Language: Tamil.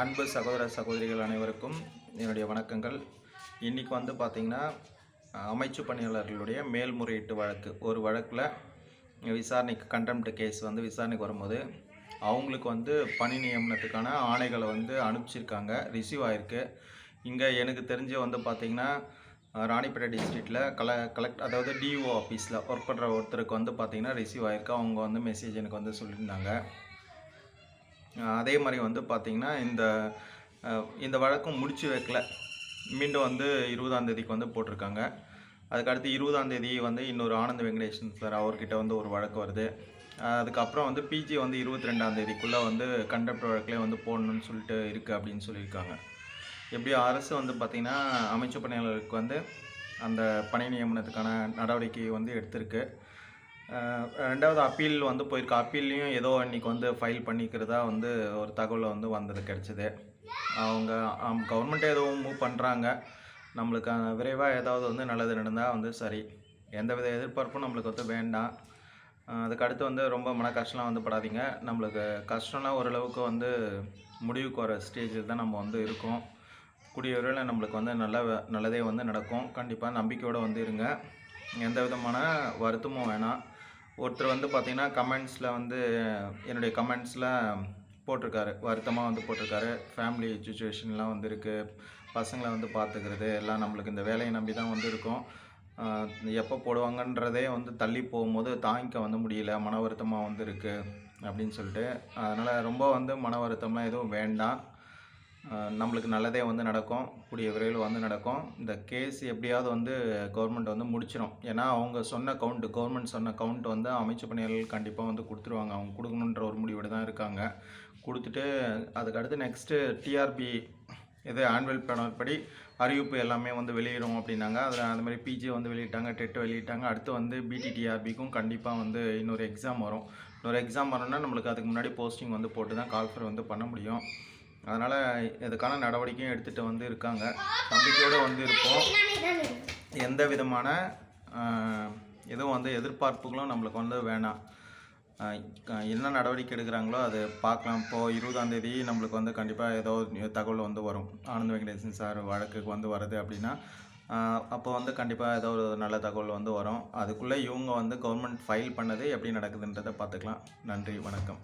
அன்பு சகோதர சகோதரிகள் அனைவருக்கும் என்னுடைய வணக்கங்கள். இன்றைக்கி வந்து பார்த்திங்கன்னா அமைச்சு பணியாளர்களுடைய மேல்முறையீட்டு வழக்கு. ஒரு வழக்கில் விசாரணைக்கு கண்டெம்ட் கேஸ் வந்து விசாரணைக்கு வரும்போது அவங்களுக்கு வந்து பணி நியமனத்துக்கான ஆணைகளை வந்து அனுப்பிச்சிருக்காங்க. ரிசீவ் ஆகிருக்கு இங்கே எனக்கு தெரிஞ்சு வந்து பார்த்திங்கன்னா ராணிப்பேட்டை டிஸ்ட்ரிக்டில் கல கலெக்ட் அதாவது டிஓ ஆஃபீஸில் ஒர்க் பண்ணுற ஒருத்தருக்கு வந்து பார்த்திங்கன்னா ரிசீவ் ஆகிருக்கு அவங்க வந்து மெசேஜ் எனக்கு வந்து சொல்லியிருந்தாங்க. அதே மாதிரி வந்து பார்த்திங்கன்னா இந்த இந்த வழக்கம் முடிச்சு வைக்கல. மீண்டும் வந்து இருபதாம் தேதிக்கு வந்து போட்டிருக்காங்க. அதுக்கடுத்து இருபதாம் தேதி வந்து இன்னொரு ஆனந்த வெங்கடேஷன் சார் அவர்கிட்ட வந்து ஒரு வழக்கு வருது. அதுக்கப்புறம் வந்து பிஜி வந்து இருபத்தி ரெண்டாம் தேதிக்குள்ளே வந்து கண்டப்ட் வழக்கிலே வந்து போடணும்னு சொல்லிட்டு இருக்குது அப்படின்னு சொல்லியிருக்காங்க. எப்படி அரசு வந்து பார்த்திங்கன்னா அமைச்சு பணியாளருக்கு வந்து அந்த பணி நியமனத்துக்கான நடவடிக்கை வந்து எடுத்திருக்கு. ரெண்டாவது அப்பீல் வந்து போயிருக்கு. அப்பீல்லையும் ஏதோ இன்றைக்கி வந்து ஃபைல் பண்ணிக்கிறதா வந்து ஒரு தகவல் வந்து வந்தது கிடச்சிது. அவங்க கவர்மெண்ட் எதுவும் மூவ் பண்ணுறாங்க நம்மளுக்கு விரைவாக ஏதாவது வந்து நல்லது நடந்தால் வந்து சரி. எந்தவித எதிர்பார்ப்பும் நம்மளுக்கு வந்து வேண்டாம். அதுக்கடுத்து அதுக்கு அடுத்து வந்து ரொம்ப மன கஷ்டம்லாம் வந்து படாதீங்க. நம்மளுக்கு கஷ்டம்லாம் ஓரளவுக்கு வந்து முடிவுக்கு வர ஸ்டேஜில் தான் நம்ம வந்து இருக்கோம். கூடிய விரைவில் நம்மளுக்கு வந்து நல்ல நல்லதே வந்து நடக்கும். கண்டிப்பாக நம்பிக்கையோடு வந்து இருங்க. எந்த விதமான வருத்தமும் வேணாம். ஒருத்தர் வந்து பார்த்திங்கன்னா கமெண்ட்ஸில் வந்து என்னுடைய கமெண்ட்ஸில் போட்டிருக்காரு. வருத்தமாக வந்து போட்டிருக்காரு. ஃபேமிலி சுச்சுவேஷன்லாம் வந்து இருக்குது பசங்களை வந்து பார்த்துக்கிறது எல்லாம் நம்மளுக்கு இந்த வேலையை நம்பி தான் வந்து இருக்கோம். எப்போ போடுவாங்கன்றதே வந்து தள்ளி போகும்போது தாங்கிக்க வந்து முடியல. மன வருத்தமாக வந்து இருக்குது அப்படின்னு சொல்லிட்டு. அதனால் ரொம்ப வந்து மன வருத்தம்லாம் எதுவும் வேண்டாம். நம்மளுக்கு நல்லதே வந்து நடக்கும். கூடிய விரைவில் வந்து நடக்கும். இந்த கேஸ் எப்படியாவது வந்து கவர்மெண்ட் வந்து முடிச்சிடும் ஏன்னா அவங்க சொன்ன கவுண்ட் கவர்மெண்ட் சொன்ன கவுண்ட் வந்து அமைச்சு பணியாளர்கள் கண்டிப்பாக வந்து கொடுத்துருவாங்க. அவங்க கொடுக்கணுன்ற ஒரு முடிவோடு தான் இருக்காங்க. கொடுத்துட்டு அதுக்கடுத்து நெக்ஸ்ட்டு டிஆர்பி இது ஆனுவல் படம் படி அறிவிப்பு எல்லாமே வந்து வெளியிடும் அப்படின்னாங்க. அதில் அந்த மாதிரி பிஜி வந்து வெளியிட்டாங்க டெட் வெளியிட்டாங்க. அடுத்து வந்து பிடிடிஆர்பிக்கும் கண்டிப்பாக வந்து இன்னொரு எக்ஸாம் வரும். இன்னொரு எக்ஸாம் வரணும்னா நம்மளுக்கு அதுக்கு முன்னாடி போஸ்டிங் வந்து போட்டு தான் கால்ஃபர் வந்து பண்ண முடியும். அதனால் இதுக்கான நடவடிக்கையும் எடுத்துகிட்டு வந்து இருக்காங்க நம்பிக்கையோடு வந்து இருப்போம் எந்த விதமான எதுவும் வந்து எதிர்பார்ப்புகளும் நம்மளுக்கு வந்து வேணாம். என்ன நடவடிக்கை எடுக்கிறாங்களோ அது பார்க்கலாம். இப்போது இருபதாந்தேதி நம்மளுக்கு வந்து கண்டிப்பாக ஏதோ தகவல் வந்து வரும். ஆனந்த வெங்கடேசன் சார் வழக்குக்கு வந்து வருது அப்படின்னா அப்போ வந்து கண்டிப்பாக ஏதோ ஒரு நல்ல தகவல் வந்து வரும். அதுக்குள்ளே இவங்க வந்து கவர்மெண்ட் ஃபைல் பண்ணது எப்படி நடக்குதுன்றதை பார்த்துக்கலாம். நன்றி வணக்கம்.